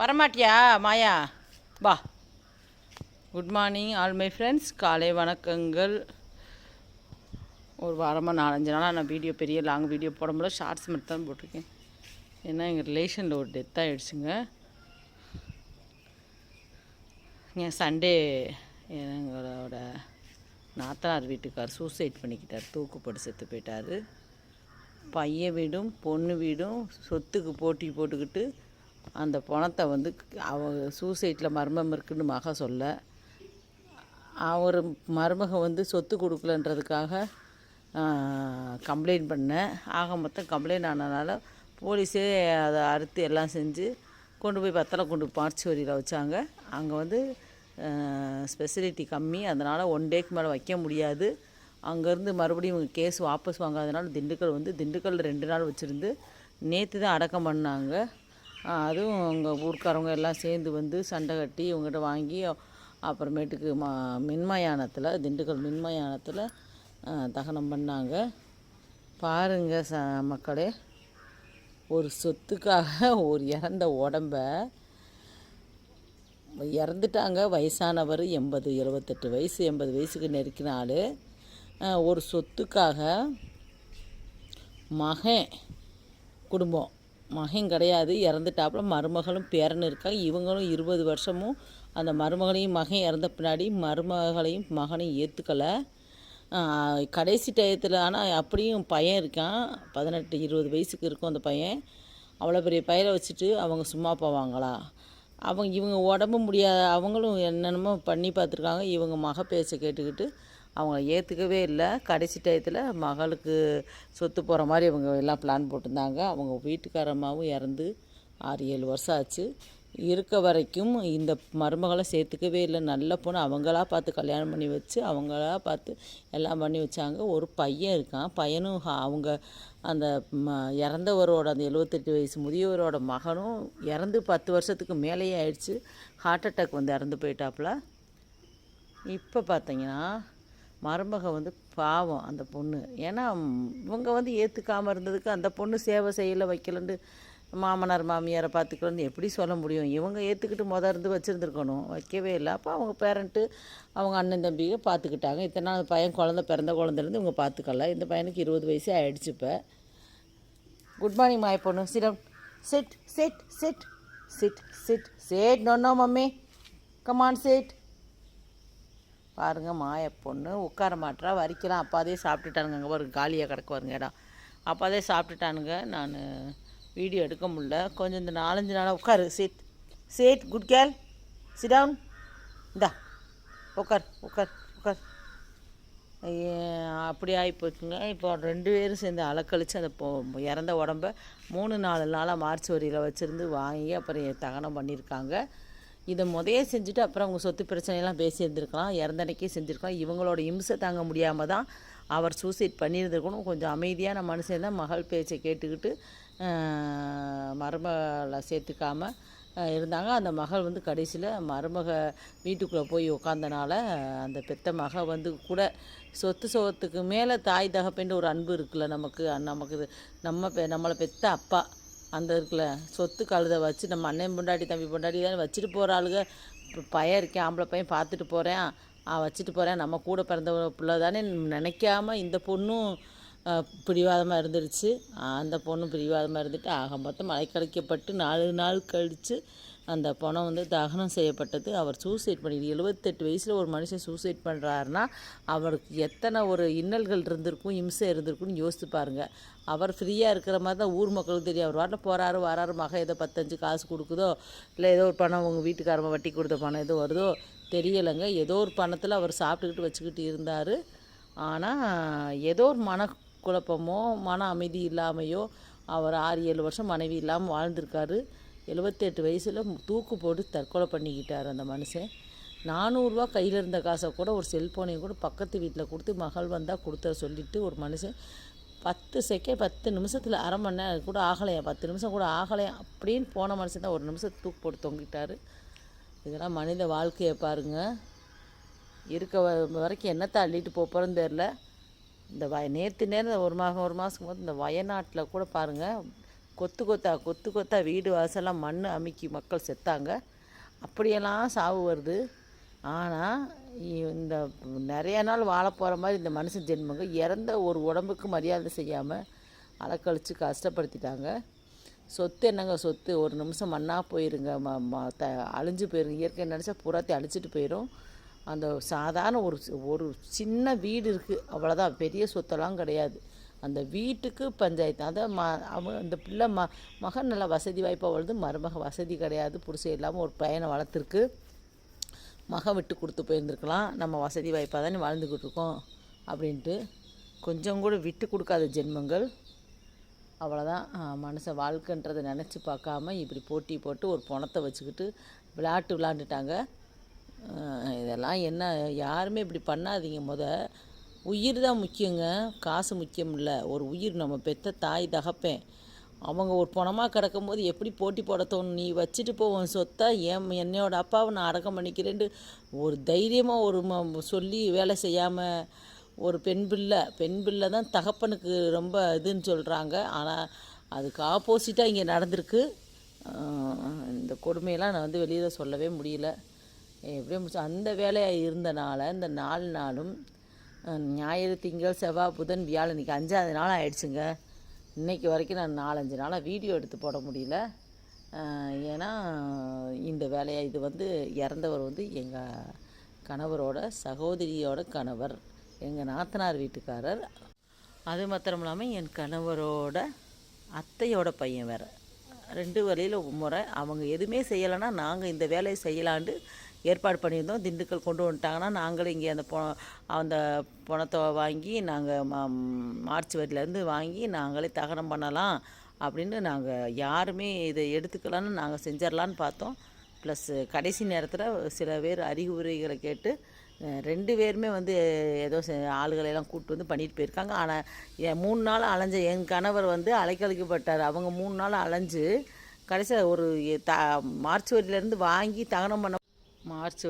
வரமாட்டியா மாயா? வா. Good morning all my friends காலை வணக்கங்கள். ஒரு வாரமாக நாலஞ்சு நாளாக நான் வீடியோ பெரிய லாங் வீடியோ போட முடியல. ஷார்ட்ஸ் மட்டும் தான் போட்டிருக்கேன். ஏன்னா எங்கள் ரிலேஷனில் ஒரு டெத் ஆகிடுச்சுங்க ஏன் சண்டே எங்களோட நாத்தனார் வீட்டுக்கார் சூசைட் பண்ணிக்கிட்டார். தூக்குப்பட்டு செத்து போயிட்டார். பையன் வீடும் பொண்ணு வீடும் சொத்துக்கு போட்டி போட்டுக்கிட்டு அந்த பணத்தை வந்து அவ சூசைட்டில் மர்மம் இருக்குன்னு மக சொல்ல. அவர் மருமக வந்து சொத்து கொடுக்கலன்றதுக்காக கம்ப்ளைண்ட் பண்ணேன் ஆக மொத்தம் கம்ப்ளைண்ட் ஆனதுனால போலீஸே அதை அறுத்து எல்லாம் செஞ்சு கொண்டு போய் பத்தலை கொண்டு மார்ச்சுவரியில் வச்சாங்க. அங்கே வந்து ஸ்பெசிலிட்டி கம்மி. அதனால் ஒன் டேக்கு மேலே வைக்க முடியாது. அங்கேருந்து மறுபடியும் இவங்க கேஸ் வாபஸ் வாங்காதனால திண்டுக்கல் வந்து திண்டுக்கல் ரெண்டு நாள் வச்சுருந்து நேற்று தான் அடக்கம் பண்ணாங்க. அதுவும் அவங்க ஊர்க்காரவங்க எல்லாம் சேர்ந்து வந்து சண்டை கட்டி இவங்ககிட்ட வாங்கி அப்புறமேட்டுக்கு மா மின்மயானத்தில் திண்டுக்கல் மின்மயானத்தில் தகனம் பண்ணாங்க. பாருங்க ச மக்களே ஒரு சொத்துக்காக ஒரு இறந்த உடம்ப இறந்துட்டாங்க. வயசானவர் எண்பது இருபத்தெட்டு வயசு எண்பது வயசுக்கு நெருக்கின ஆள். ஒரு சொத்துக்காக மகன் குடும்பம் மகன் கிடையாது. இறந்துட்டாப்புல மருமகளும் பேரன் இருக்காங்க. இவங்களும் இருபது வருஷமும் அந்த மருமகளையும் மகன் இறந்த பின்னாடி மருமகளையும் மகனையும் ஏற்றுக்கலை கடைசி டயத்தில் ஆனால் அப்படியும் பையன் இருக்கான். பதினெட்டு இருபது வயசுக்கு இருக்கும் அந்த பையன். அவ்வளோ பெரிய பயிரை வச்சுட்டு அவங்க சும்மா போவாங்களா? அவங்க இவங்க உடம்பு முடியாத அவங்களும் என்னென்னமோ பண்ணி பார்த்துருக்காங்க. இவங்க மக பேச்சை கேட்டுக்கிட்டு அவங்க ஏற்றுக்கவே இல்லை. கடைசி டயத்தில் மகளுக்கு சொத்து போகிற மாதிரி இவங்க எல்லாம் பிளான் போட்டிருந்தாங்க. அவங்க வீட்டுக்காரம்மாவும் இறந்து ஆறு ஏழு வருஷம் ஆச்சு. இருக்க வரைக்கும் இந்த மருமகளை சேர்த்துக்கவே இல்லை. நல்ல பொண்ணு. அவங்களா பார்த்து கல்யாணம் பண்ணி வச்சு அவங்களா பார்த்து எல்லாம் பண்ணி வச்சாங்க. ஒரு பையன் இருக்கான். பையனும் ஹா- அவங்க அந்த ம இறந்தவரோட அந்த எழுபத்தெட்டு வயசு முதியவரோட மகனும் இறந்து பத்து வருஷத்துக்கு மேலேயே ஆயிடுச்சு. ஹார்ட் அட்டாக் வந்து இறந்து போயிட்டாப்புல இப்போ பார்த்தீங்கன்னா மருமக வந்து பாவம் அந்த பொண்ணு. ஏன்னா இவங்க வந்து ஏற்றுக்காமல் இருந்ததுக்கு அந்த பொண்ணு சேவை செய்யலை வைக்கலன்ட்டு மாமனார் மாமியாரை பார்த்துக்கலன்னு எப்படி சொல்ல முடியும்? இவங்க ஏற்றுக்கிட்டு முத இருந்து வச்சுருந்துருக்கணும். வைக்கவே இல்லை. அப்போ அவங்க பேரண்ட்டு அவங்க அண்ணன் தம்பியை பார்த்துக்கிட்டாங்க. இத்தனை நாள் பையன் குழந்த பிறந்த குழந்தைலேருந்து இவங்க பார்த்துக்கல. இந்த பையனுக்கு இருபது வயசே ஆகிடுச்சு இப்போ. குட் மார்னிங் மாய பொண்ணு. Sit down sit sit sit sit sit sit no mummy. Come on sit பாருங்க மாய பொண்ணு. உட்கார மாட்டா வரிக்கலாம் அப்பாதே சாப்பிட்டுட்டானுங்க. அங்கே பாருங்க காலியாக கிடக்கு வருங்க இடம். அப்பாதே சாப்பிட்டுட்டானுங்க. நான் வீடியோ எடுக்க முடில கொஞ்சம் இந்த நாலஞ்சு நாளாக உட்காரு. Sit sit good girl sit down இந்தா. உட்கார் உட்கார் உட்கார். அப்படி ஆகி போச்சுங்க. இப்போ ரெண்டு பேரும் சேர்ந்து அலக்கழிச்சு அந்த இறந்த உடம்ப மூணு நாலு நாளாக மார்ச் வரியில் வச்சுருந்து வாங்கி அப்புறம் தகனம் பண்ணியிருக்காங்க. இதை முதையே செஞ்சுட்டு அப்புறம் அவங்க சொத்து பிரச்சனையெல்லாம் பேசியிருந்துருக்கலாம் இறந்த அன்னைக்கே செஞ்சுருக்கலாம். இவங்களோட இம்சை தாங்க முடியாமல் தான் அவர் சூசைட் பண்ணியிருந்திருக்கணும். கொஞ்சம் அமைதியான மனுஷன் தான் மகள் பேச்சை கேட்டுக்கிட்டு ஆஹ், மருமகளை இருந்தாங்க. அந்த மகள் வந்து கடைசியில் மருமக வீட்டுக்குள்ளே போய் உக்காந்தனால அந்த பெத்த மக வந்து கூட சொத்து சோகத்துக்கு மேலே தாய் தகப்பேன்ற ஒரு அன்பு இருக்குல்ல நமக்கு. நமக்கு நம்ம பெ நம்மளை பெத்த அப்பா. அந்த இருக்குல்ல சொத்து கழுதை வச்சு நம்ம அண்ணன் பொண்டாட்டி தம்பி பொண்டாட்டி தான் வச்சுட்டு போகிற ஆளுங்க பையன் இருக்கேன் ஆம்பளை பையன் பார்த்துட்டு போகிறேன் வச்சுட்டு போகிறேன் நம்ம கூட பிறந்த பிள்ளை தானே நினைக்காம இந்த பொண்ணும் பிடிவாதமாக இருந்துருச்சு. அந்த பொண்ணும் பிடிவாதமாக இருந்துட்டு ஆக மொத்தம் மலைக்கழிக்கப்பட்டு நாலு நாள் கழித்து அந்த பணம் வந்து தகனம் செய்யப்பட்டது. அவர் சூசைட் பண்ணி எழுபத்தெட்டு வயசில் ஒரு மனுஷன் சூசைட் பண்ணுறாருன்னா அவருக்கு எத்தனை ஒரு இன்னல்கள் இருந்திருக்கும் இம்சை இருந்திருக்கும்னு யோசித்து பாருங்க. அவர் ஃப்ரீயாக இருக்கிற மாதிரி தான் ஊர் மக்களுக்கு தெரியும். அவர் வாட்டில் போகிறாரு வராரு மக ஏதோ பத்தஞ்சு காசு கொடுக்குதோ இல்லை ஏதோ ஒரு பணம் உங்கள் வீட்டுக்காரமாக வட்டி கொடுத்த பணம் ஏதோ வருதோ தெரியலைங்க. ஏதோ ஒரு பணத்தில் அவர் சாப்பிட்டுக்கிட்டு வச்சுக்கிட்டு இருந்தார். ஆனால் ஏதோ ஒரு குழப்பமோ மன அமைதி இல்லாமையோ அவர் ஆறு ஏழு வருஷம் மனைவி இல்லாமல் வாழ்ந்திருக்காரு. எழுபத்தெட்டு வயசில் தூக்கு போட்டு தற்கொலை பண்ணிக்கிட்டார் அந்த மனுஷன். நானூறுரூவா கையில் இருந்த காசை கூட ஒரு செல்ஃபோனையும் கூட பக்கத்து வீட்டில் கொடுத்து மகள் வந்தால் கொடுத்த சொல்லிட்டு ஒரு மனுஷன் பத்து செகண்ட் பத்து நிமிஷத்தில் அரை மணி நேரம் கூட ஆகலையா? பத்து நிமிஷம் கூட ஆகலையா? அப்படின்னு போன மனுஷன் தான் ஒரு நிமிஷம் தூக்கு போட்டு தொங்கிட்டாரு. இதெல்லாம் மனித வாழ்க்கையை பாருங்கள் இருக்க வ- வரைக்கும் என்னத்தை அள்ளிட்டு போகிறோன்னு தெரில இந்த வய நேற்று நேரம் ஒரு மாதம் ஒரு மாதத்துக்கு போது இந்த வயநாட்டில் கூட பாருங்கள் கொத்து கொத்தா கொத்து கொத்தா வீடு வாசலாம் மண் அமுக்கி மக்கள் செத்தாங்க. அப்படியெல்லாம் சாவு வருது. ஆனால் இந்த நிறைய நாள் வாழ போகிற மாதிரி இந்த மனுஷன் ஜென்மங்க இறந்த ஒரு உடம்புக்கு மரியாதை செய்யாமல் அலக்கழித்து கஷ்டப்படுத்திட்டாங்க. சொத்து என்னங்க சொத்து? ஒரு நிமிஷம் மண்ணாக போயிருங்க ம ம த அழிஞ்சு போயிரும் இயற்கை நினச்சா புறத்தை அழிச்சிட்டு போயிடும் அந்த சாதாரண ஒரு ஒரு சின்ன வீடு இருக்குது அவ்வளோதான் பெரிய சொத்தெல்லாம் கிடையாது. அந்த வீட்டுக்கு பஞ்சாயத்து அதை ம அவன் அந்த பிள்ளை ம மகன் நல்லா வசதி வாய்ப்பாக வளர்ந்து மருமக வசதி கிடையாது. புருஷன் இல்லாமல் ஒரு பையனை வளர்த்துருக்கு. மகன் விட்டு கொடுத்து போயிருந்துருக்கலாம். நம்ம வசதி வாய்ப்பாக தானே வாழ்ந்துக்கிட்டு இருக்கோம் அப்படின்ட்டு. கொஞ்சம் கூட விட்டு கொடுக்காத ஜென்மங்கள். அவ்வளோதான் மனுஷன் வாழ்க்கைன்றதை நினச்சி பார்க்காம இப்படி போட்டி போட்டு ஒரு பணத்தை வச்சுக்கிட்டு விளையாட்டு விளாண்டுட்டாங்க இதெல்லாம் என்ன யாருமே இப்படி பண்ணாதீங்க முத. உயிர் தான் முக்கியங்க காசு முக்கியம் இல்லை. ஒரு உயிர் நம்ம பெத்த தாய் தகப்பேன். அவங்க ஒரு பணமாக கிடக்கும்போது எப்படி போட்டி போட தோணும்? நீ வச்சுட்டு போவோம் சொத்தா என் என்னோடய அப்பாவை நான் அடக்கம் பண்ணிக்கிறேன்ட்டு ஒரு தைரியமாக ஒரு ம சொல்லி வேலை செய்யாமல் ஒரு பெண் பிள்ளை. பெண் பிள்ளை தான் தகப்பனுக்கு ரொம்ப இதுன்னு சொல்கிறாங்க ஆனால் அதுக்கு ஆப்போசிட்டாக இங்கே நடந்திருக்கு. இந்த கொடுமையெல்லாம் நான் வந்து வெளியில் சொல்லவே முடியல. எப்படியும் முடிச்சு அந்த வேலையாக இருந்தனால இந்த நாலு நாளும் ஞாயிறு திங்கள் செவ்வாய் புதன் வியாழன் இன்றைக்கி அஞ்சாவது நாள் ஆயிடுச்சுங்க. இன்னைக்கு வரைக்கும் நான் நாலஞ்சு நாளாக வீடியோ எடுத்து போட முடியல. ஏன்னா இந்த வேலையை இது வந்து இறந்தவர் வந்து எங்கள் கணவரோட சகோதரியோட கணவர் எங்கள் நாத்தனார் வீட்டுக்காரர். அது மாத்திரம் இல்லாமல் என் கணவரோட அத்தையோட பையன் வேறு. ரெண்டு வழியில் முறை அவங்க எதுவுமே செய்யலைன்னா நாங்கள் இந்த வேலையை செய்யலான்ட்டு ஏற்பாடு பண்ணியிருந்தோம். திண்டுக்கல் கொண்டு வந்துட்டாங்கன்னா நாங்களும் இங்கே அந்த பொ அந்த பணத்தை வாங்கி நாங்கள் மார்ச் வரியிலேருந்து வாங்கி நாங்களே தகனம் பண்ணலாம் அப்படின்னு நாங்கள் யாருமே இதை எடுத்துக்கலான்னு நாங்கள் செஞ்சிடலான்னு பார்த்தோம். ப்ளஸ் கடைசி நேரத்தில் சில பேர் அறிகுறிகளை கேட்டு ரெண்டு பேருமே வந்து ஏதோ செ- ஆளுகளை எல்லாம் கூப்பிட்டு வந்து பண்ணிட்டு போயிருக்காங்க. ஆனால் என் மூணு நாள் அலைஞ்ச என் கணவர் வந்து அலைக்கழிக்கப்பட்டார். அவங்க மூணு நாள் அலைஞ்சு கடைசியில் ஒரு த மார்ச் வரியிலேருந்து வாங்கி தகனம் பண்ண மார்ச்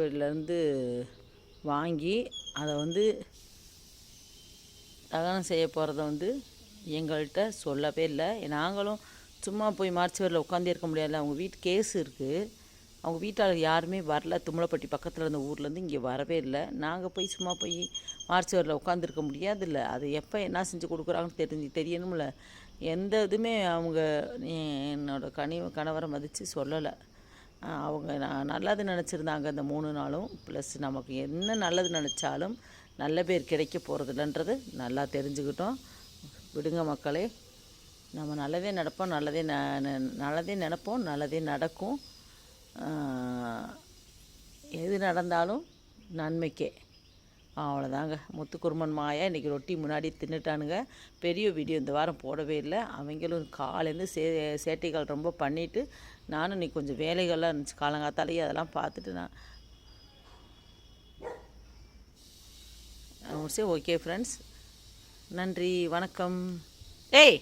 வாங்கி அதை வந்து தகனம் செய்ய போகிறத வந்து எங்கள்கிட்ட சொல்லவே இல்லை. நாங்களும் சும்மா போய் மார்ச் வரியில் உட்காந்தே இருக்க முடியாதுல்ல. அவங்க வீட்டு கேஸ் இருக்குது அவங்க வீட்டாளர் யாருமே வரல. தும்மலப்பட்டி பக்கத்தில் இருந்த ஊர்லேருந்து இங்கே வரவே இல்லை. நாங்கள் போய் சும்மா போய் மார்ச் வரியில் உட்காந்துருக்க முடியாதுல்ல. அது எப்போ என்ன செஞ்சு கொடுக்குறாங்கன்னு தெரிஞ்சு தெரியணும்ல. எந்த இதுவுமே அவங்க என்னோடய கனி கணவரை மதித்து சொல்லலை. அவங்க நான் நல்லது நினச்சிருந்தாங்க அந்த மூணு நாளும். ப்ளஸ் நமக்கு என்ன நல்லது நினச்சாலும் நல்ல பேர் கிடைக்க போகிறதில்லன்றது நல்லா தெரிஞ்சுக்கிட்டோம். விடுங்க மக்களே. நம்ம நல்லதே நடப்போம் நல்லதே ந நல்லதே நினப்போம் நல்லதே நடக்கும். எது நடந்தாலும் நன்மைக்கே. அவ்வளோதாங்க முத்துக்குருமன் மாயா இன்றைக்கி ரொட்டி முன்னாடி தின்னுட்டானுங்க. பெரிய வீடியோ இந்த வாரம் போடவே இல்லை. அவங்களும் காலேருந்து சே சேட்டைகள் ரொம்ப பண்ணிவிட்டு நானும் இன்றைக்கி கொஞ்சம் வேலைகள்லாம் இருந்துச்சு. காலங்காத்தாலேயே அதெல்லாம் பார்த்துட்டு நான். சரி ஓகே ஃப்ரெண்ட்ஸ் நன்றி வணக்கம். ஏய்